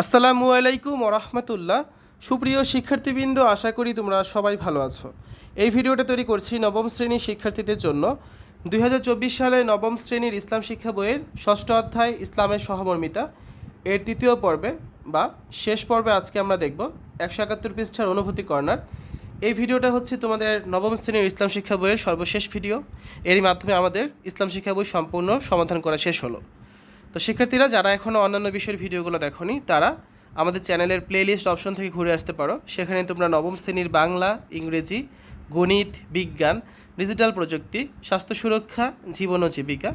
আসসালামু আলাইকুম ওরহমতুল্লাহ সুপ্রিয় শিক্ষার্থীবৃন্দ, আশা করি তোমরা সবাই ভালো আছো। এই ভিডিওটা তৈরি করছি নবম শ্রেণির শিক্ষার্থীদের জন্য। দুই হাজার চব্বিশ সালে নবম শ্রেণির ইসলাম শিক্ষা বইয়ের ষষ্ঠ অধ্যায়, ইসলামের সহমর্মিতা। এর তৃতীয় পর্বে বা শেষ পর্বে আজকে আমরা দেখব একশো একাত্তর পৃষ্ঠার অনুভূতি কর্নার। এই ভিডিওটা হচ্ছে তোমাদের নবম শ্রেণির ইসলাম শিক্ষা বইয়ের সর্বশেষ ভিডিও। এরই মাধ্যমে আমাদের ইসলাম শিক্ষা বই সম্পূর্ণ সমাধান করা শেষ হলো। তো শিক্ষার্থীরা, যারা এখনও অন্যান্য বিষয়ের ভিডিওগুলো দেখোনি, তারা আমাদের চ্যানেলের প্লেলিস্ট অপশন থেকে ঘুরে আসতে পারো। সেখানে তোমরা নবম শ্রেণির বাংলা, ইংরেজি, গণিত, বিজ্ঞান ডিজিটাল প্রযুক্তি, স্বাস্থ্য সুরক্ষা, জীবন ও জীবিকা,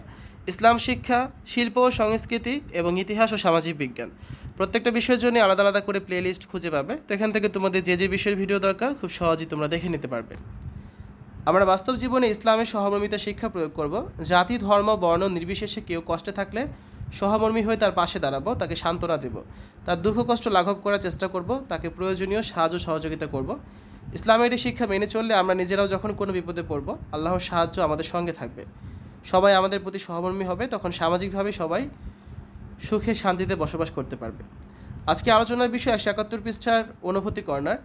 ইসলাম শিক্ষা, শিল্প ও সংস্কৃতি এবং ইতিহাস ও সামাজিক বিজ্ঞান। প্রত্যেকটা বিষয়ের জন্য আলাদা আলাদা করে প্লেলিস্ট খুঁজে পাবে। তো এখান থেকে তোমাদের যে যে বিষয়ের ভিডিও দরকার, খুব সহজেই তোমরা দেখে নিতে পারবে। আমরা বাস্তব জীবনে ইসলামের সহমর্মিতা শিক্ষা প্রয়োগ করব। জাতি, ধর্ম, বর্ণ নির্বিশেষে কেউ কষ্টে থাকলে সহমর্মী হয়ে তার পাশে দাঁড়াবো, তাকে সান্ত্বনা দেব। তার দুঃখ কষ্ট লাঘব করার চেষ্টা করব, তাকে প্রয়োজনীয় সাহায্য সহযোগিতা করব। ইসলামের এই শিক্ষা মেনে চললে আমরা নিজেরাও যখন কোনো বিপদে পড়ব, আল্লাহর সাহায্য আমাদের সঙ্গে থাকবে। সবাই আমাদের প্রতি সহমর্মী হবে, তখন সামাজিকভাবে সবাই সুখে শান্তিতে বসবাস করতে পারবে। আজকে আলোচনার বিষয় একশো একাত্তর পৃষ্ঠার অনুভূতি কর্নার।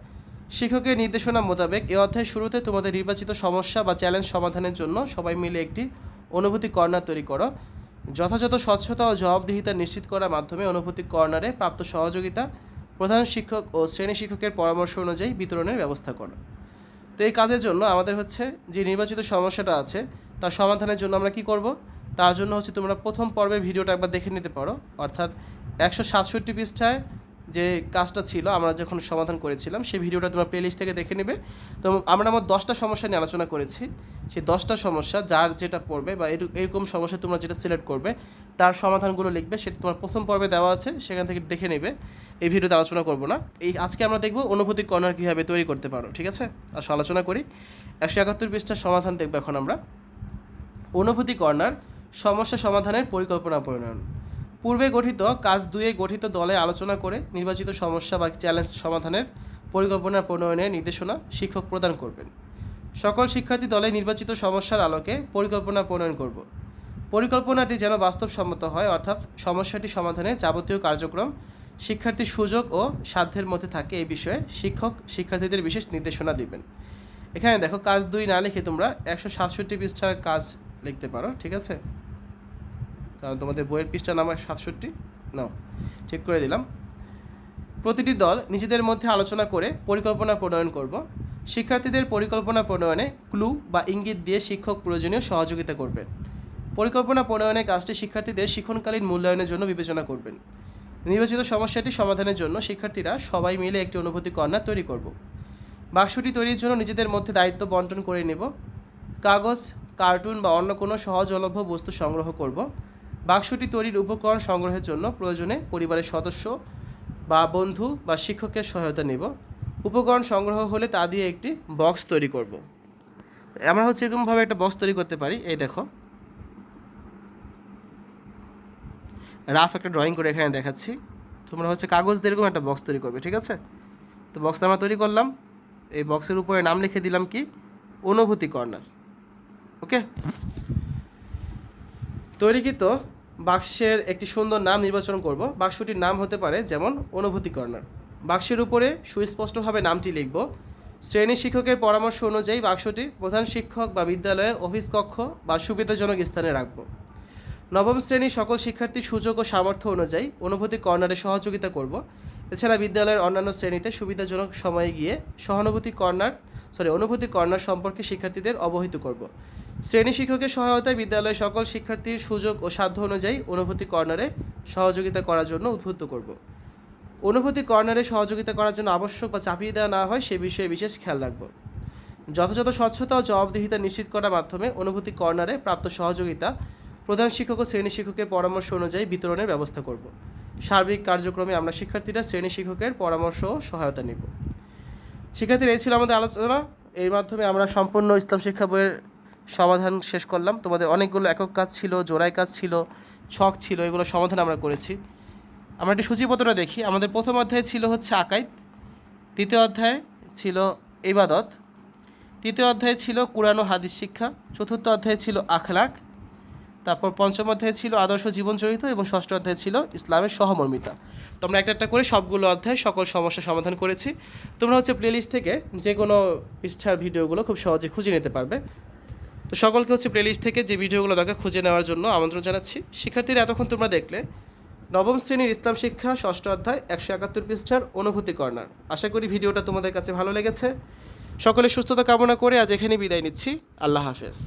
শিক্ষকের নির্দেশনা মোতাবেক এ অধ্যায় শুরুতে তোমাদের নির্বাচিত সমস্যা বা চ্যালেঞ্জ সমাধানের জন্য সবাই মিলে একটি অনুভূতি কর্নার তৈরি করো। যথাযথ স্বচ্ছতা ও জবাবদিহিতা নিশ্চিত করার মাধ্যমে অনুভূতি কর্নারে প্রাপ্ত সহযোগিতা, প্রধান শিক্ষক ও শ্রেণি শিক্ষকের পরামর্শ অনুযায়ী বিতরণের ব্যবস্থা করা। তো এই কাজের জন্য আমাদের হচ্ছে যে নির্বাচিত সমস্যাটা আছে, তার সমাধানের জন্য আমরা কি করব? তার জন্য হচ্ছে তোমরা প্রথম পর্বের ভিডিওটা একবার দেখে নিতে পারো। অর্থাৎ একশো সাতষট্টি পৃষ্ঠায় যে কাজটা ছিল, আমরা যখন সমাধান করেছিলাম, সেই ভিডিওটা তোমরা প্লেলিস্ট থেকে দেখে নেবে। তো আমরা আমার দশটা সমস্যা নিয়ে আলোচনা করেছি। সেই দশটা সমস্যা, যার যেটা পড়বে বা এরু- এরকম সমস্যা তোমরা যেটা সিলেক্ট করবে, তার সমাধানগুলো লিখবে। সেটা তোমার প্রথম পর্বে দেওয়া আছে, সেখান থেকে দেখে নেবে। এই ভিডিওতে আলোচনা করব না। এই আজকে আমরা দেখব অনুভূতি কর্নার কীভাবে তৈরি করতে পারো, ঠিক আছে? আসো আলোচনা করি। একশো একাত্তর পৃষ্ঠার সমাধান দেখব এখন আমরা। অনুভূতি কর্নার, সমস্যা সমাধানের পরিকল্পনা প্রণয়ন। পূর্বে গঠিত কাজ দুয়ে গঠিত দলে আলোচনা করে নির্বাচিত সমস্যা বা চ্যালেঞ্জ সমাধানের পরিকল্পনা প্রণয়নের নির্দেশনা শিক্ষক প্রদান করবেন। সকল শিক্ষার্থী দলে নির্বাচিত সমস্যার আলোকে পরিকল্পনা প্রণয়ন করব। পরিকল্পনাটি যেন বাস্তবসম্মত হয়, অর্থাৎ সমস্যাটি সমাধানে যাবতীয় কার্যক্রম, শিক্ষার্থীর সুযোগ ও সাধ্যের মধ্যে থাকে এই বিষয়ে শিক্ষক শিক্ষার্থীদের বিশেষ নির্দেশনা দিবেন। এখানে দেখো, কাজ দুই না লিখে তোমরা একশো সাতষট্টি পৃষ্ঠার কাজ লিখতে পারো, ঠিক আছে? কারণ তোমাদের বইয়ের পৃষ্ঠা নাম্বার সাতষট্টি। নাও ঠিক করে দিলাম। প্রতিটি দল নিজেদের মধ্যে আলোচনা করে পরিকল্পনা প্রণয়ন করব। শিক্ষার্থীদের পরিকল্পনা প্রণয়নে ক্লু বা ইঙ্গিত দিয়ে শিক্ষক প্রয়োজনীয় সহযোগিতা করবেন। পরিকল্পনা প্রণয়নের কাজটি শিক্ষার্থীদের শিক্ষণকালীন মূল্যায়নের জন্য বিবেচনা করবেন। নির্বাচিত সমস্যাটি সমাধানের জন্য শিক্ষার্থীরা সবাই মিলে একটি অনুভূতি কর্নার তৈরি করব। বাক্সটি তৈরির জন্য নিজেদের মধ্যে দায়িত্ব বন্টন করে নেব। কাগজ, কার্টুন বা অন্য কোনো সহজলভ্য বস্তু সংগ্রহ করব। বাক্সটি তৈরির উপকরণ সংগ্রহের জন্য প্রয়োজনে পরিবারের সদস্য বা বন্ধু বা শিক্ষকের সহায়তা নেব। উপকরণ সংগ্রহ হলে তা দিয়ে একটি বক্স তৈরি করব। আমরা হচ্ছে এরকমভাবে একটা বক্স তৈরি করতে পারি। এই দেখো। রাফ একটা ড্রয়িং করে এখানে দেখাচ্ছি। তোমরা হচ্ছে কাগজ দিয়ে এরকম একটা বক্স তৈরি করবে, ঠিক আছে? তো বক্সটা আমরা তৈরি করলাম। এই বক্সের উপরে নাম লিখে দিলাম কি? অনুভূতি কর্নার। ওকে? তৈরিকৃত বাক্সের একটি সুন্দর নাম নির্বাচন করব। বাক্সটির নাম হতে পারে যেমন অনুভূতি কর্নার। বাক্সের উপরে সুস্পষ্টভাবে নামটি লিখব। শ্রেণি শিক্ষকের পরামর্শ অনুযায়ী বাক্সটি প্রধান শিক্ষক বা বিদ্যালয়ে অফিস কক্ষ বা সুবিধাজনক স্থানে রাখব। নবম শ্রেণির সকল শিক্ষার্থীর সুযোগ ও সামর্থ্য অনুযায়ী অনুভূতি কর্নারে সহযোগিতা করব। এছাড়া বিদ্যালয়ের অন্যান্য শ্রেণীতে সুবিধাজনক সময়ে গিয়ে সহানুভূতি কর্নার সরি অনুভূতি কর্নার সম্পর্কে শিক্ষার্থীদের অবহিত করব। শ্রেণি শিক্ষকের সহায়তায় বিদ্যালয়ের সকল শিক্ষার্থীর সুযোগ ও সাধ্য অনুযায়ী অনুভূতি কর্নারে সহযোগিতা করার জন্য উদ্বুদ্ধ করব। অনুভূতি কর্নারে সহযোগিতা করার জন্য আবশ্যক বা চাপিয়ে দেওয়া না হয় সে বিষয়ে বিশেষ খেয়াল রাখব। যথাযথ স্বচ্ছতা ও জবাবদিহিতা নিশ্চিত করার মাধ্যমে অনুভূতি কর্নারে প্রাপ্ত সহযোগিতা প্রধান শিক্ষক ও শ্রেণি শিক্ষকের পরামর্শ অনুযায়ী বিতরণের ব্যবস্থা করব। সার্বিক কার্যক্রমে আমরা শিক্ষার্থীরা শ্রেণি শিক্ষকের পরামর্শ ও সহায়তা নিব। শিক্ষার্থীরা, এই ছিল আমাদের আলোচনা। এর মাধ্যমে আমরা সম্পূর্ণ ইসলাম শিক্ষা বইয়ের সমাধান শেষ করলাম। তোমাদের অনেকগুলো একক কাজ ছিল, জোড়াই কাজ ছিল, ছক ছিল, এগুলো সমাধান আমরা করেছি। আমরা একটি সূচিপত্রটা দেখি। আমাদের প্রথম অধ্যায় ছিল হচ্ছে আকাইদ। দ্বিতীয় অধ্যায় ছিল ইবাদত। তৃতীয় অধ্যায় ছিল কুরআন ও হাদিস শিক্ষা। চতুর্থ অধ্যায় ছিল আখলাক। তারপর পঞ্চম অধ্যায় ছিল আদর্শ জীবন চরিত্র এবং ষষ্ঠ অধ্যায় ছিল ইসলামের সহমর্মিতা। তো আমরা একটা একটা করে সবগুলো অধ্যায় সকল সমস্যার সমাধান করেছি। তোমরা হচ্ছে প্লেলিস্ট থেকে যে কোনো পৃষ্ঠার ভিডিওগুলো খুব সহজে খুঁজে নিতে পারবে। তো সকলকে হচ্ছে প্লেলিস্ট থেকে যে ভিডিওগুলো দরকার খুঁজে নেওয়ার জন্য আমন্ত্রণ জানাচ্ছি। শিক্ষার্থীরা, এতক্ষণ তোমরা দেখলে নবম শ্রেণির ইসলাম শিক্ষা, ষষ্ঠ অধ্যায়, একশো একাত্তর পৃষ্ঠার অনুভূতি কর্নার। আশা করি ভিডিওটা তোমাদের কাছে ভালো লেগেছে। সকলে সুস্থতা কামনা করে আজ এখানে বিদায় নিচ্ছি। আল্লাহ হাফেজ।